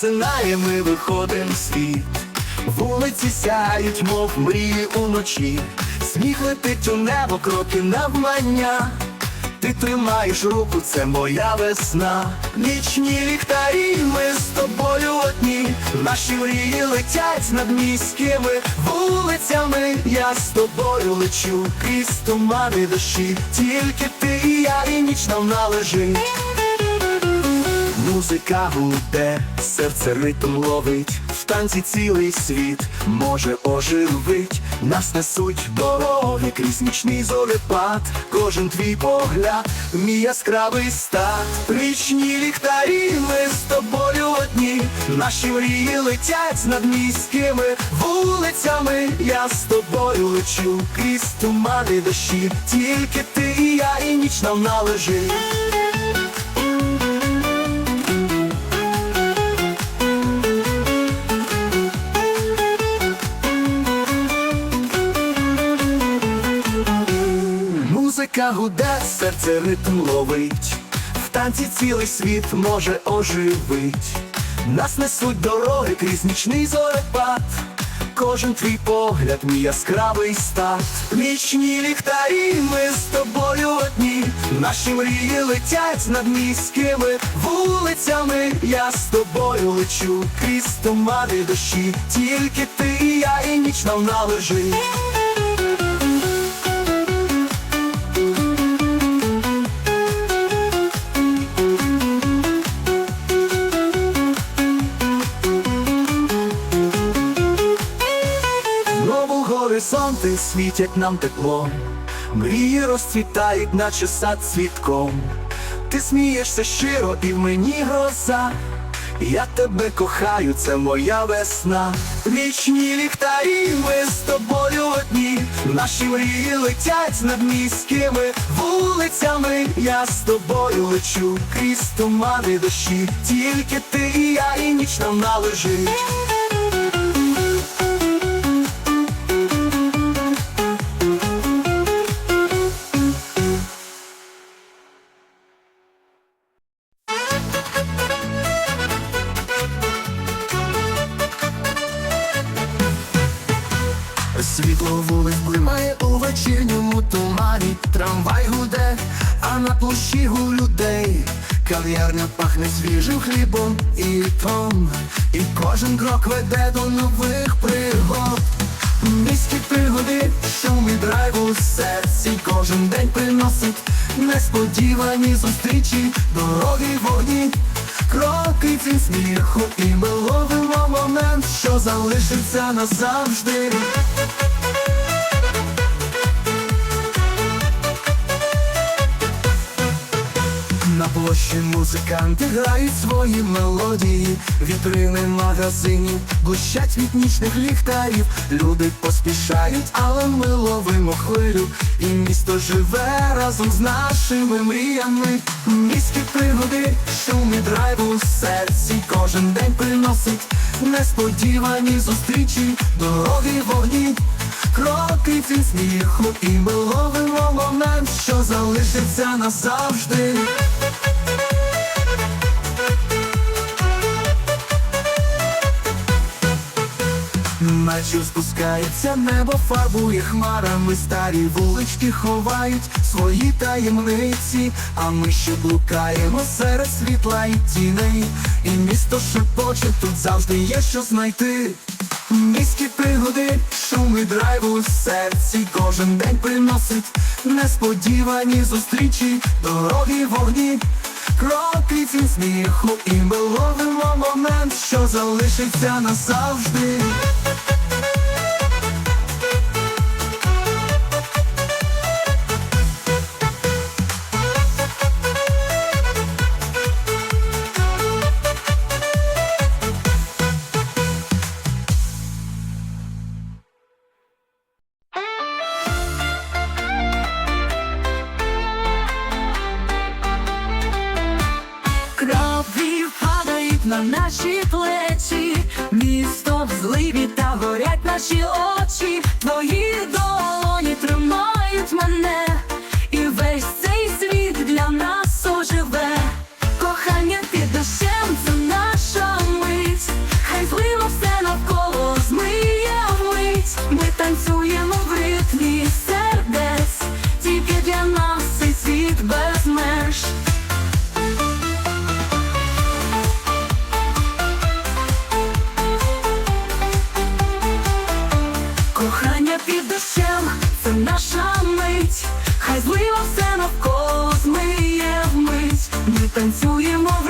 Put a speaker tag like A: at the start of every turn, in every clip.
A: засинає, ми виходим світ. Вулиці сяють, мов мрії уночі. Сміх летить у небо, кроки навмання. Ти тримаєш руку, це моя весна. Нічні ліхтарі, ми з тобою одні. Наші мрії летять над міськими вулицями. Я з тобою лечу крізь тумани дощі. Тільки ти і я, і ніч нам належить. Музика гуде, серце ритм ловить, в танці цілий світ може оживить, нас несуть дороги крізь нічний зорепад, кожен твій погляд, мій яскравий стат. Річні ліхтарі, ми з тобою одні, наші мрії летять над міськими вулицями. Я з тобою лечу крізь тумани дощі, тільки ти і я, і ніч нам належить. Музика гуде, серце ритм ловить, в танці цілий світ може оживить. Нас несуть дороги крізь нічний зорепад. Кожен твій погляд, мій яскравий стат. Нічні ліхтарі, ми з тобою одні. Наші мрії летять над міськими вулицями. Я з тобою лечу крізь тумани дощі. Тільки ти і я, і ніч нам належить. Горизонти світять нам теплом, мрії розцвітають, наче сад цвітком. Ти смієшся щиро і в мені гроза. Я тебе кохаю, це моя весна. Вічні ліхтарі, ми з тобою одні. Наші мрії летять над міськими вулицями. Я з тобою лечу крізь тумани дощі. Тільки ти і я, і ніч нам належить. Світло вулиць блимає у вечірньому тумані, трамвай гуде, а на площі гу людей. Кав'ярня пахне свіжим хлібом і том, і кожен крок веде до нових пригод. Міські пригоди, шум і драйв у серці, кожен день приносить несподівані зустрічі, дороги вогні, кроки цим сміху, і ми ловимо момент, що залишиться назавжди. На площі музиканти грають свої мелодії, вітрини магазинів блищать від нічних ліхтарів. Люди поспішають, але ми ловимо хвилю, і місто живе разом з нашими мріями. Міські пригоди, шум і драйв у серці, кожен день приносить несподівані зустрічі, дороги вогні. Кроки цим сміху, і ми ловимо момент, що залишиться назавжди. Наче спускається небо, фарбує хмарами, старі вулички ховають свої таємниці, а ми ще блукаємо серед світла і тіней, і місто шепоче, тут завжди є що знайти. Міські пригоди, шум і драйв у серці, кожен день приносить несподівані зустрічі, дороги вогні, кроки цим сміху, і ми момент, що залишиться назавжди.
B: хай все навколо змиє вмить, ми танцюємо в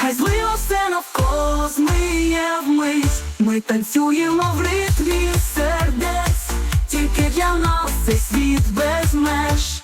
B: Хай злило все навколо змиє вмить, ми танцюємо в ритмі сердець, тільки для нас цей світ без меж.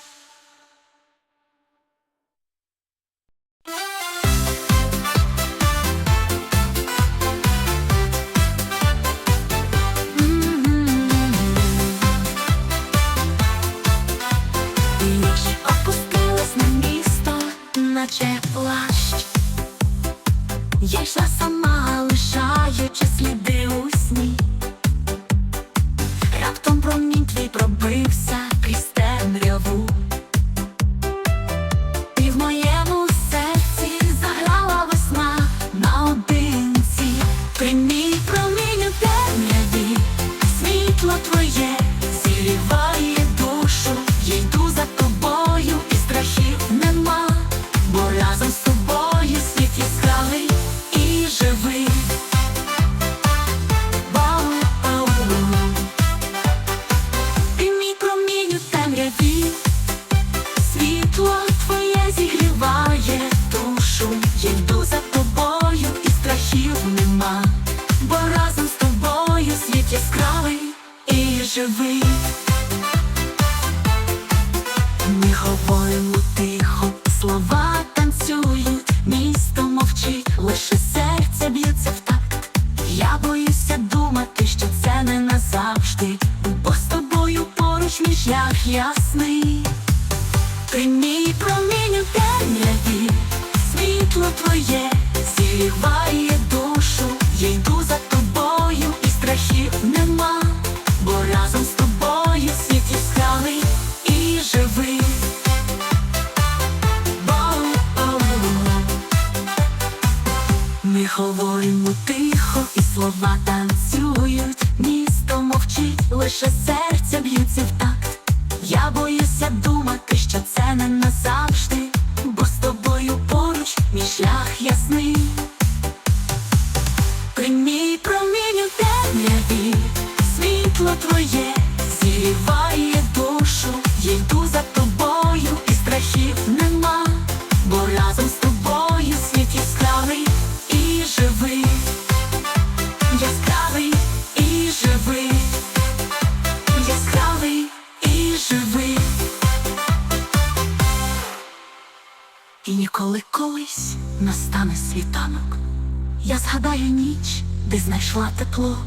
B: де знайшла тепло,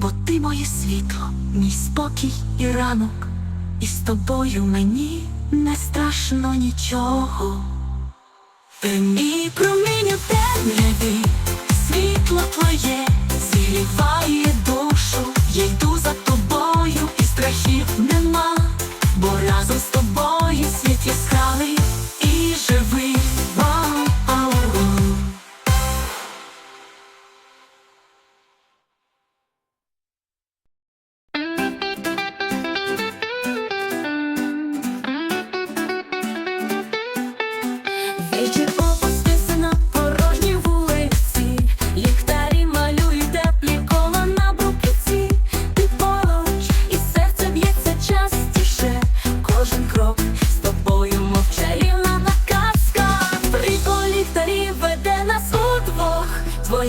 B: бо ти моє світло, мій спокій і ранок, і з тобою мені не страшно нічого. Ти мій промінь темряві, світло твоє зігріває душу, я йду за тобою, і страхів нема, бо разом з тобою світ яскравий.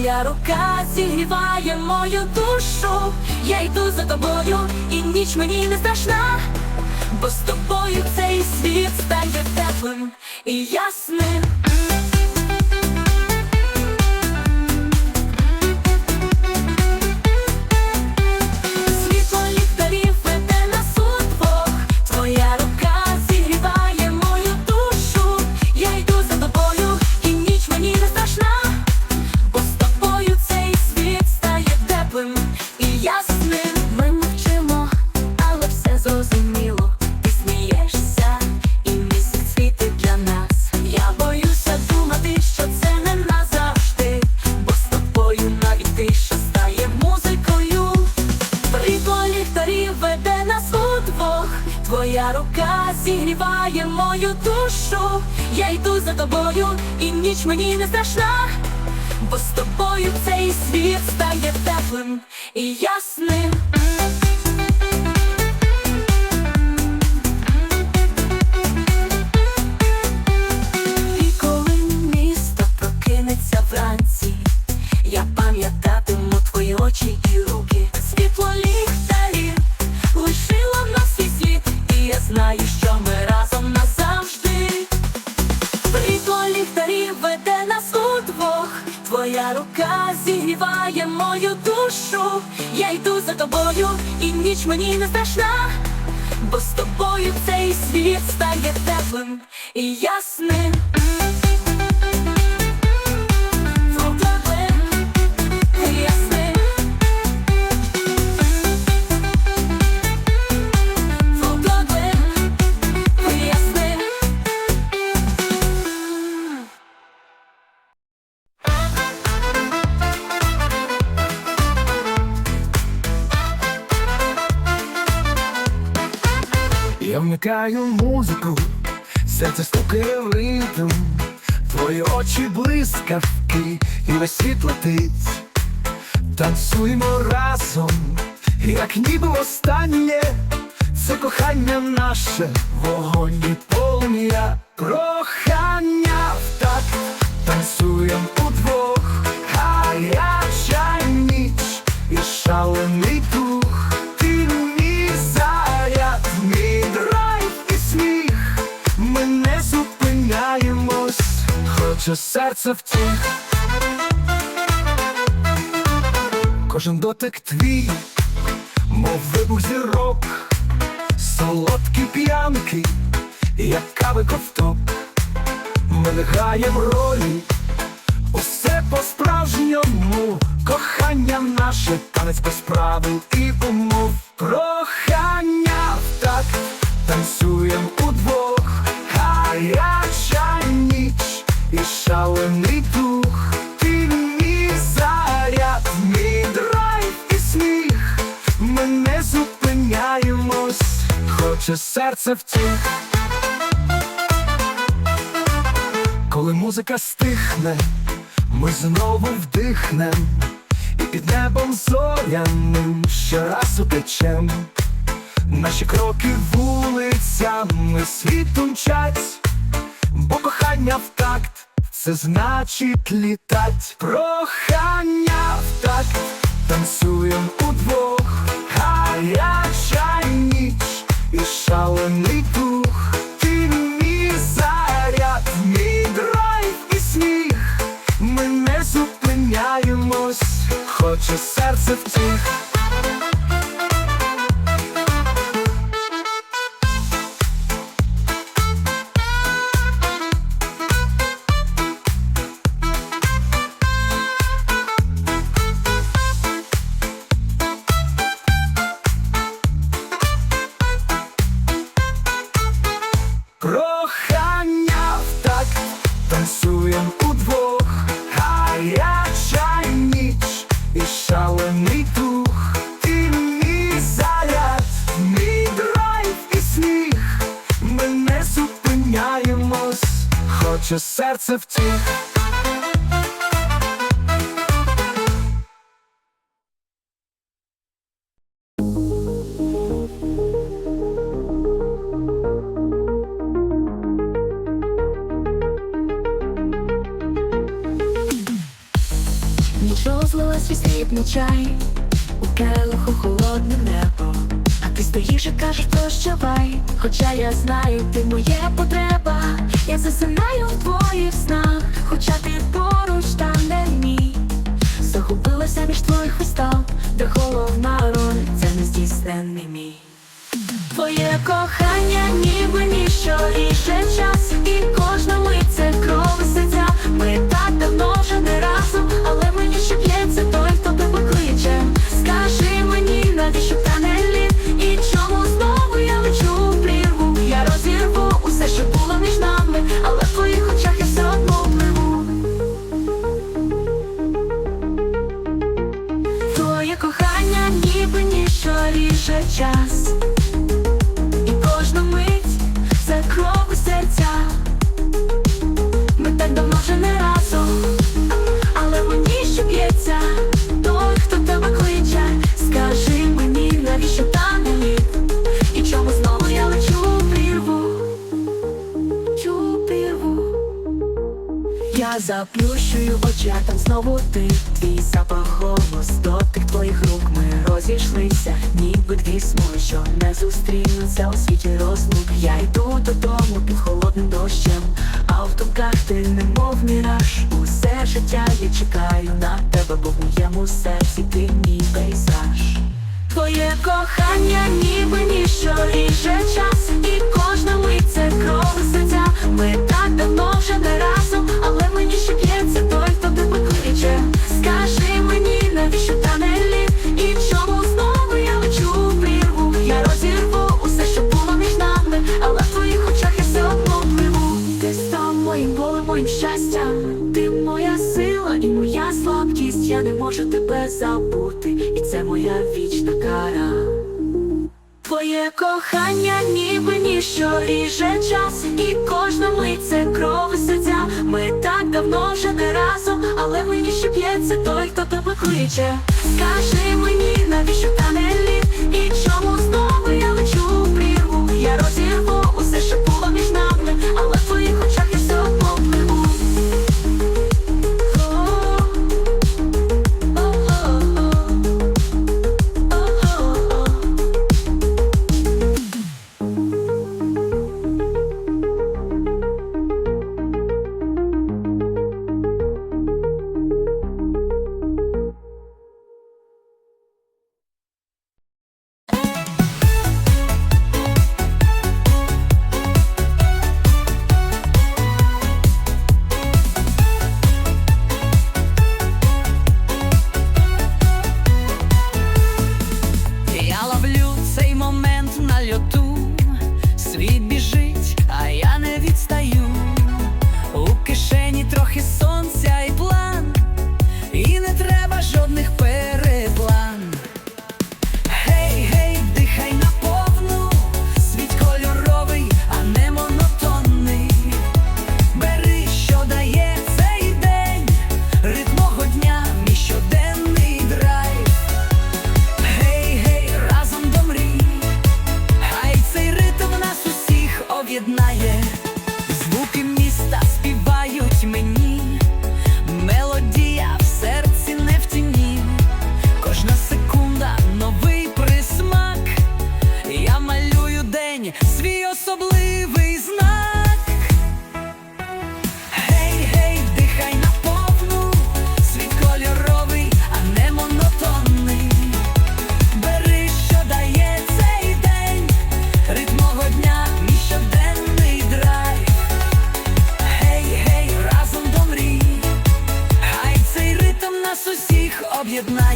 B: Рука зігріває мою душу. Я йду за тобою, і ніч мені не страшна, бо з тобою цей світ стає теплим і ясним. Зігріває мою душу. Я йду за тобою, і ніч мені не страшна. Бо з тобою цей світ стає теплим і ясним. І коли місто прокинеться вранці, я пам'ятатиму твої очі і знаю, що ми разом назавжди. Світло ліхтарів веде нас удвох. Твоя рука зігріває мою душу. Я йду за тобою, і ніч мені не страшна. Бо з тобою цей світ стає теплим і ясним.
A: Вмикаю музику, серце стукає в ритм, твої очі блискавки, і весь світ летить. Танцуємо разом, як ніби останнє, це кохання наше, вогонь і полум'я, прохання в так, танцуєм удвох, гаряча ніч і шалений хоче серце втіх. Кожен дотик твій, мов вибух зірок, солодкі п'янки, як кави ковток. Ми не граєм ролі, усе по-справжньому, кохання наше, танець без правил і умов. Прохання так, танцюєм удвох, гаряча ніч і шалений дух. Ти мій заряд, мій драйв і сміх. Ми не зупиняємось, хоче серце втіх. Коли музика стихне, ми знову вдихнем, і під небом зоряним ще раз утечем. Наші кроки вулицями світу мчать, бо кохання в це значить літать. Прохання в такт, танцюєм удвох, гаряча ніч і шалений дух. Ти мій заряд, мій драйв і сміх. Ми не зупиняємось, хоче серце втіх. наче серце втіх.
B: Розлила свій срібний чай у келиху холодним небо Стоїш і кажеш, прощавай, хоча я знаю, ти моє потреба, я засинаю в твоїх снах, хоча ти поруч та не мій. Загубилася між твоїх устав, де головна роль це не нездійснений мій. Твоє кохання, ніби ніщо. Ріже час, і кожна мить це кров серця, ми так давно. життя я чекаю на тебе, бо в моєму серці ти мій пейзаж. Твоє кохання, ніби ніщо ріже час, і кожна мить це кров серця. Ми так давно вже не разом, але мені ще п'ється Кохання, ніби ніщо ріже час, і кожна лице кров і серця. Ми так давно вже не разом, але мені ще п'ється той, хто тебе кличе. Скажи мені, навіщо та не літ і
C: чи?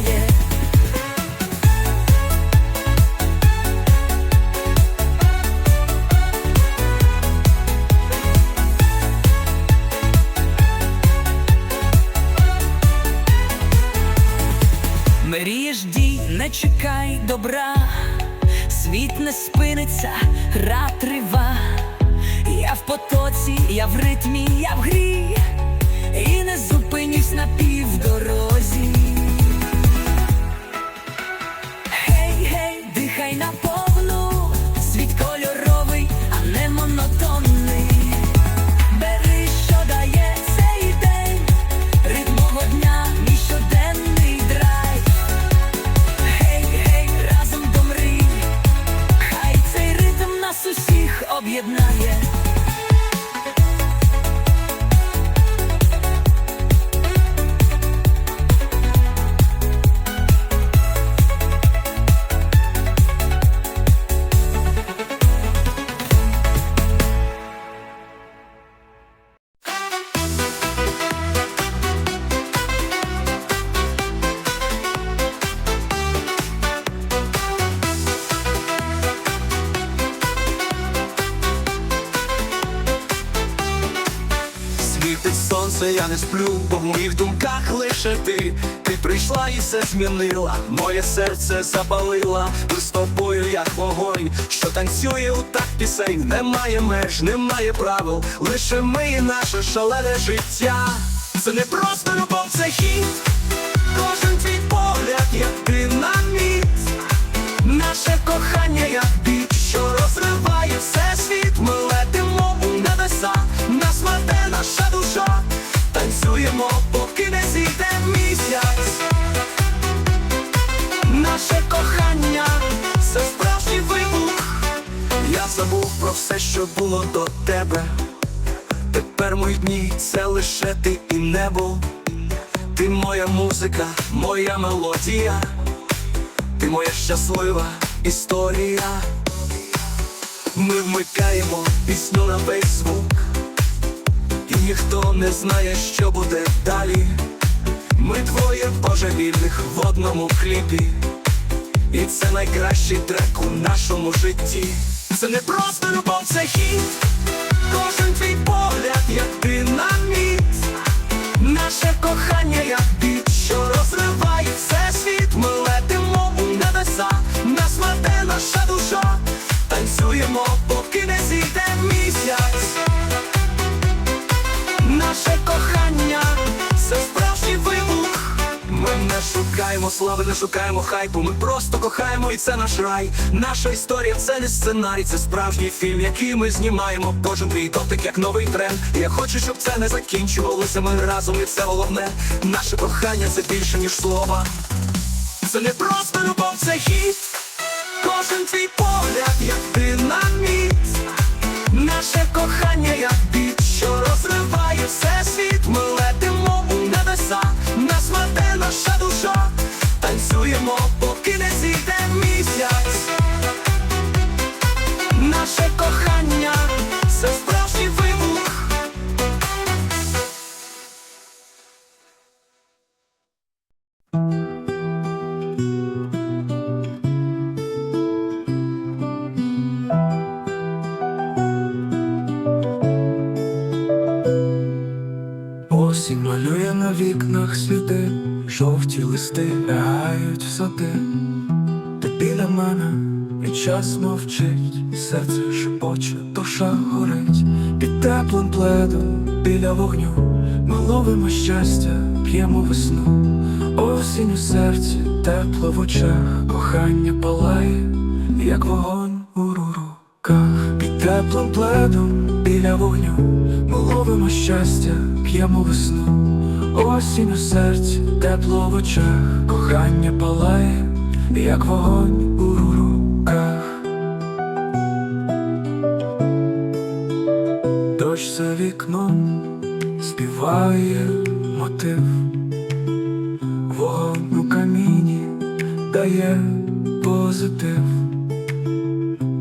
C: знає. Мрієш дій, не чекай добра, світ не спиниться, гра трива, я в потоці, я в ритмі, я в грі, і не зупинюсь на
A: пів. Сплю, бо в моїх думках лише ти. Ти прийшла і все змінила, моє серце запалила. Ми з тобою, як вогонь, що танцює у так пісень. Немає меж, немає правил, лише ми і наше шалене життя. Це не просто любов, це хід. Кожен твій погляд, як динаміт. Наше кохання, як все, що було до тебе. Тепер мої дні це лише ти і небо. Ти моя музика, моя мелодія. Ти моя щаслива історія. Ми вмикаємо пісню на весь звук, і ніхто не знає, що буде далі. Ми двоє божевільних в одному кліпі, і це найкращий трек у нашому житті. Це не просто любов, це хіт. Кожен твій погляд, як динаміт. Наше кохання, як шукаємо слави, не шукаємо хайпу. Ми просто кохаємо, і це наш рай. Наша історія це не сценарій, це справжній фільм, який ми знімаємо. Кожен твій дотик, як новий тренд. Я хочу, щоб це не закінчувалося. Ми разом, і це головне. Наше кохання це більше, ніж слова. Це не просто любов, це хіт. Кожен твій погляд, як динаміт. Наше кохання, як біт, листи лягають в сади. Ти біля мене, і час мовчить, серце шепоче, душа горить, під теплим пледом біля вогню. Ми ловимо щастя, п'ємо весну. Осінь у серці, тепло в очах, кохання палає, як вогонь у руках. Під теплим пледом біля вогню. Ми ловимо щастя, п'ємо весну. Осінь у серці, тепло в очах, кохання палає, як вогонь у руках. Дощ за вікном співає мотив, вогонь у каміні дає позитив,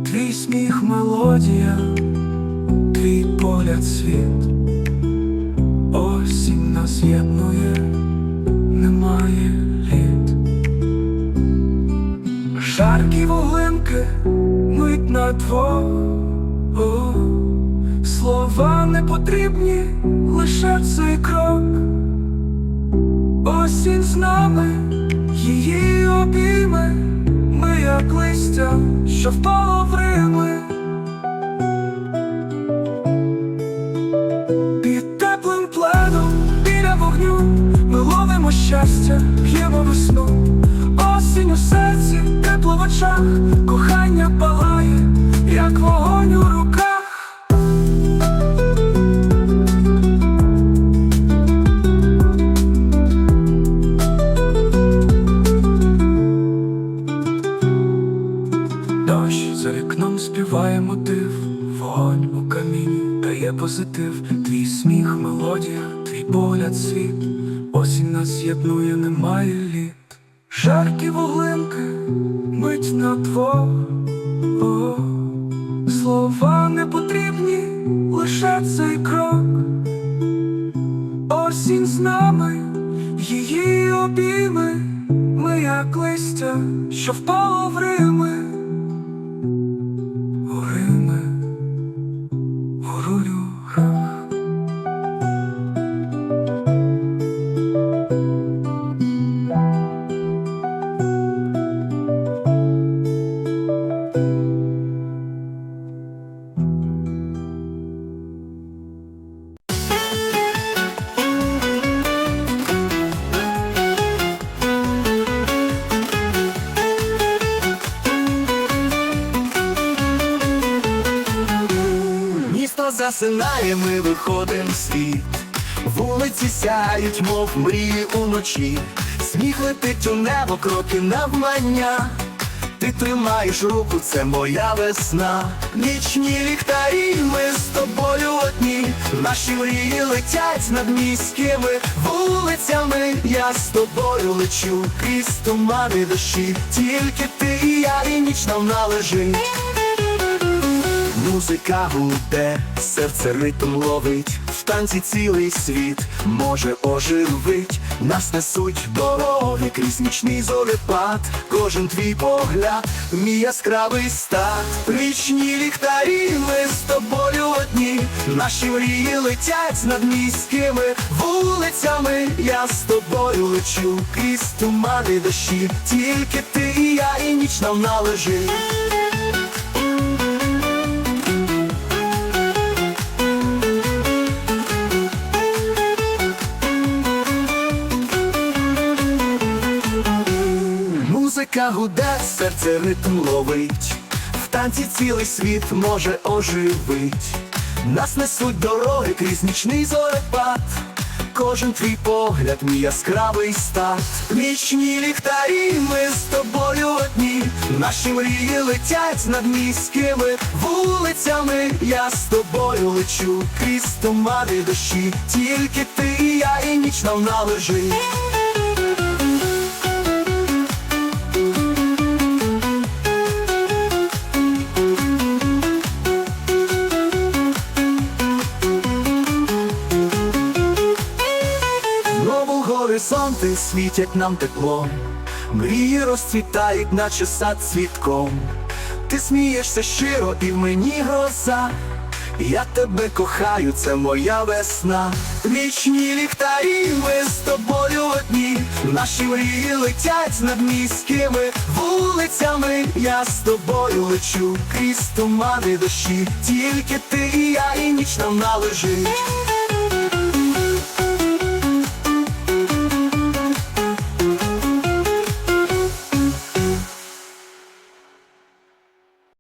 A: твій сміх мелодія, твій погляд світ, осінь нас єднує, немає літ. Жаркі вуглинки мить на двох О, Слова не потрібні, лише цей крок. Осінь з нами, її обійми, ми як листя, що впало в рими. Щастя, п'ємо весну. Осінь у серці, тепло в очах, кохання палає, як вогонь у руках. Засинає, ми виходим в світ. Вулиці сяють, мов мрії уночі. Сміх летить у небо, кроки навмання. Ти тримаєш руку, це моя весна. Нічні ліхтарі, ми з тобою одні. Наші мрії летять над міськими вулицями. Я з тобою лечу, крізь тумани дощі. Тільки ти і я, і ніч нам належить. Музика гуде, серце ритм ловить, в танці цілий світ може оживить, нас несуть дороги крізь нічний зорепад, кожен твій погляд, мій яскравий стат. Річні ліхтарі, ми з тобою одні, наші мрії летять над міськими вулицями. Я з тобою лечу крізь тумани дощі, тільки ти і я, і ніч нам належить. Музика гуде, серце ритм ловить, в танці цілий світ може оживить. Нас несуть дороги крізь нічний зорепад. Кожен твій погляд, мій яскравий старт. Нічні ліхтарі, ми з тобою одні. Наші мрії летять над міськими вулицями. Я з тобою лечу крізь тумани дощі. Тільки ти і я, і ніч нам належить. Світять нам теплом, мрії розцвітають, наче сад цвітком. Ти смієшся щиро і в мені гроза. Я тебе кохаю, це моя весна. Нічні ліхтарі, ми з тобою одні. Наші мрії летять над міськими вулицями. Я з тобою лечу крізь тумани дощі. Тільки ти і я, і ніч нам належить.